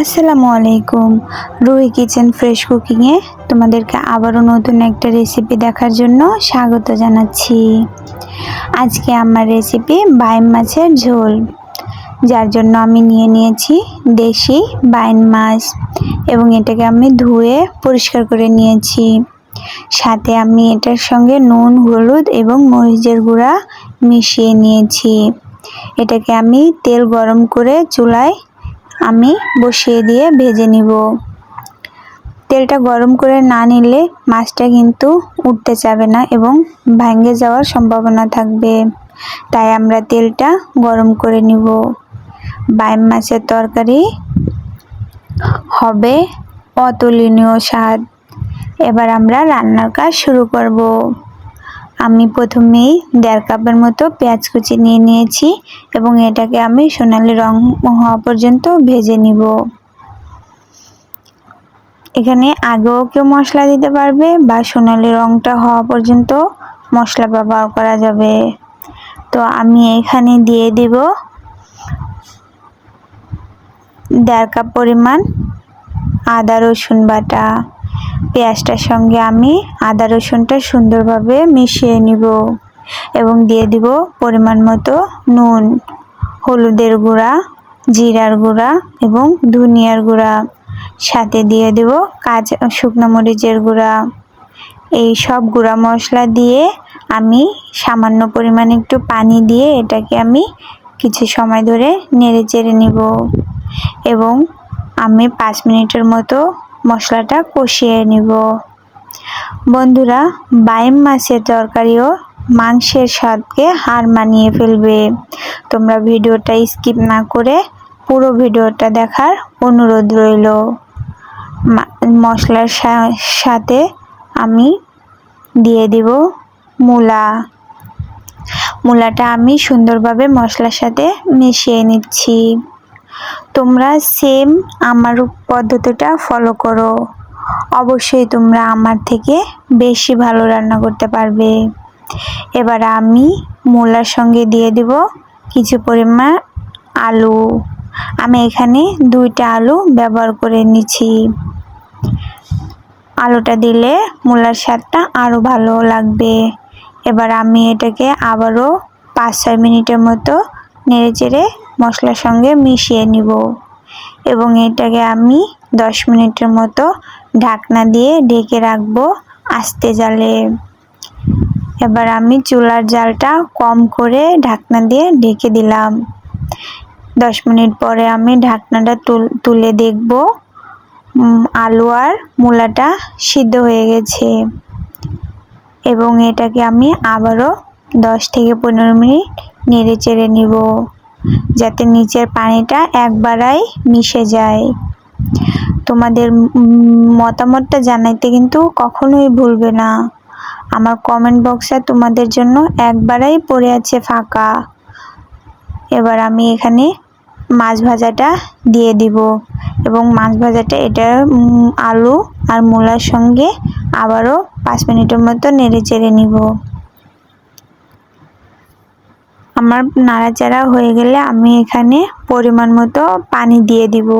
আসসালামু আলাইকুম। রুই কিচেন ফ্রেশ কুকিংয়ে তোমাদেরকে আবারও নতুন একটা রেসিপি দেখার জন্য স্বাগত জানাচ্ছি। আজকে আমার রেসিপি বাইম মাছের ঝোল, যার জন্য আমি নিয়ে নিয়েছি দেশি বাইন মাছ এবং এটাকে আমি ধুয়ে পরিষ্কার করে নিয়েছি। সাথে আমি এটার সঙ্গে নুন, হলুদ এবং মরিচের গুঁড়া মিশিয়ে নিয়েছি। এটাকে আমি তেল গরম করে চুলায় আমি বসিয়ে দিয়ে ভেজে নিব। তেলটা গরম করে না নিলে মাছটা কিন্তু উঠতে চাবে না এবং ভাঙে যাওয়ার সম্ভাবনা থাকবে। তাই আমরা তেলটা গরম করে নিব। বাইম মাছের তরকারি হবে অতুলনীয় স্বাদ। এবার আমরা রান্নার কাজ শুরু করব। আমি প্রথমেই দেড় কাপের মতো পেঁয়াজ কুচি নিয়ে নিয়েছি এবং এটাকে আমি সোনালি রং হওয়া পর্যন্ত ভেজে নিব। এখানে আগেও কেউ মশলা দিতে পারবে বা সোনালি রংটা হওয়া পর্যন্ত মশলা ব্যবহার করা যাবে। তো আমি এখানে দিয়ে দিব দেড় কাপ পরিমাণ আদা রসুন বাটা। পেঁয়াজটার সঙ্গে আমি আদা রসুনটা সুন্দরভাবে মিশিয়ে নিব এবং দিয়ে দিব পরিমাণ মতো নুন, হলুদের গুঁড়া, জিরার গুঁড়া এবং ধনিয়ার গুঁড়া। সাথে দিয়ে দেব কাঁচা, শুকনো মরিচের গুঁড়া। এই সব গুঁড়া মশলা দিয়ে আমি সামান্য পরিমাণে একটু পানি দিয়ে এটাকে আমি কিছু সময় ধরে নেড়ে চেড়ে নিব এবং আমি পাঁচ মিনিটের মতো মশলাটা কষিয়ে নিব। বন্ধুরা, বাইম মাছের তরকারিও মাংসের স্বাদকে হার মানিয়ে ফেলবে। তোমরা ভিডিওটা স্কিপ না করে পুরো ভিডিওটা দেখার অনুরোধ রইল। মশলার সাথে আমি দিয়ে দিব মূলা। মূলাটা আমি সুন্দরভাবে মশলার সাথে মিশিয়ে নিচ্ছি। তোমরা সেম আমার পদ্ধতিটা ফলো করো। অবশ্যই তোমরা আমার থেকে বেশি ভালো রান্না করতে পারবে। এবার আমি মূলার সঙ্গে দিয়ে দেব কিছু পরিমাণ আলু। আমি এখানে দুইটা আলু ব্যবহার করে নিচ্ছি। আলুটা দিলে মূলার স্বাদটা আরও ভালো লাগবে। এবার আমি এটাকে আবারও পাঁচ ছয় মিনিটের মতো নেড়ে চেড়ে মশলার সঙ্গে মিশিয়ে নিব এবং এটাকে আমি দশ মিনিটের মতো ঢাকনা দিয়ে ঢেকে রাখব আস্তে জালে। এবার আমি চুলার জালটা কম করে ঢাকনা দিয়ে ঢেকে দিলাম। দশ মিনিট পরে আমি ঢাকনাটা তুলে দেখব আলু আর মূলাটা সিদ্ধ হয়ে গেছে। এবং এটাকে আমি আবারও দশ থেকে পনেরো মিনিট নেড়ে চেড়ে নিব। যাতে নিচের পানিটা একবারাই মিশে যায়। তোমাদের মতামতটা জানাইতে কিন্তু কখনোই ভুলবে না। আমার কমেন্ট বক্সে তোমাদের জন্য একবারাই পড়ে আছে ফাঁকা। এবার আমি এখানে মাছ ভাজাটা দিয়ে দিব এবং মাছ ভাজাটা এটা আলু আর মূলার সঙ্গে আবারও পাঁচ মিনিটের মতো নেড়ে চেড়ে নিব। আমার নাড়াচাড়া হয়ে গেলে আমি এখানে পরিমাণ মতো পানি দিয়ে দিব।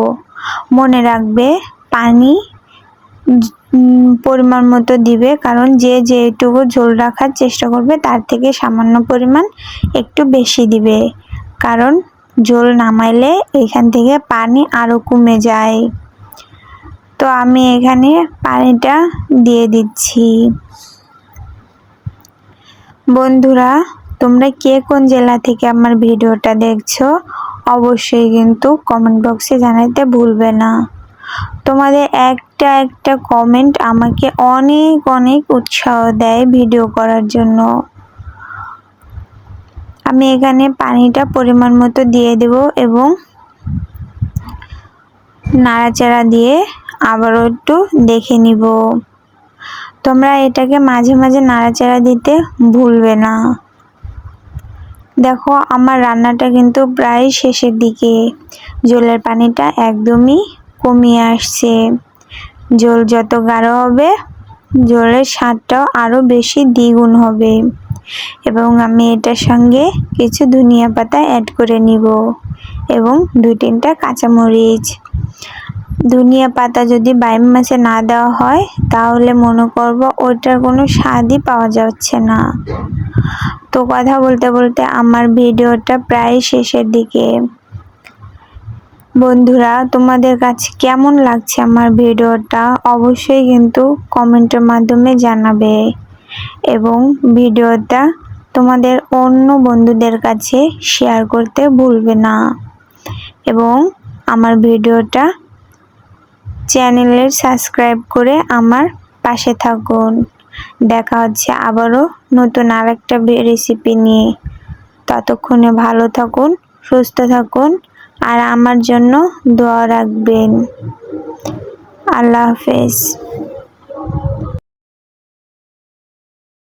মনে রাখবে, পানি পরিমাণ মতো দিবে, কারণ যে যেটুকু ঝোল রাখার চেষ্টা করবে, তার থেকে সামান্য পরিমাণ একটু বেশি দিবে। কারণ ঝোল নামাইলে এখান থেকে পানি আরও কমে যায়। তো আমি এখানে পানিটা দিয়ে দিচ্ছি। বন্ধুরা তোমরা কে কোন জেলা থেকে আমার ভিডিওটা দেখছ, অবশ্যই কিন্তু কমেন্ট বক্সে জানাতে ভুলবে না। তোমাদের একটা একটা কমেন্ট আমাকে অনেক অনেক উৎসাহ দেয় ভিডিও করার জন্য। আমি এখানে পানিটা পরিমাণ মতো দিয়ে দেব এবং নাড়াচাড়া দিয়ে আবারও একটু দেখে নিব। তোমরা এটাকে মাঝে মাঝে নাড়াচাড়া দিতে ভুলবে না। দেখো, আমার রান্নাটা কিন্তু প্রায় শেষের দিকে। জলের পানিটা একদমই কমিয়ে আসছে। জল যত গাঢ় হবে, জলের স্বাদটাও আরও বেশি দ্বিগুণ হবে। এবং আমি এটার সঙ্গে কিছু ধনিয়া পাতা অ্যাড করে নিব। এবং দুই তিনটা কাঁচামরিচ। ধনিয়া পাতা যদি বাইম মাছে না দেওয়া হয়, তাহলে মনে করব ওইটার কোনো স্বাদই পাওয়া যাচ্ছে না। তো কথা বলতে বলতে আমার ভিডিওটা প্রায় শেষের দিকে। বন্ধুরা, তোমাদের কাছে কেমন লাগছে আমার ভিডিওটা? অবশ্যই কিন্তু কমেন্টের মাধ্যমে জানাবে। এবং ভিডিওটা তোমাদের অন্য বন্ধুদের কাছে শেয়ার করতে ভুলবে না। এবং আমার ভিডিওটা চ্যানেলের সাবস্ক্রাইব করে আমার পাশে থাকুন। দেখা হচ্ছে আবারও নতুন আরেকটা রেসিপি নিয়ে। ততক্ষণে ভালো থাকুন, সুস্থ থাকুন, আর আমার জন্য দোয়া রাখবেন। আল্লাহ হাফেজ।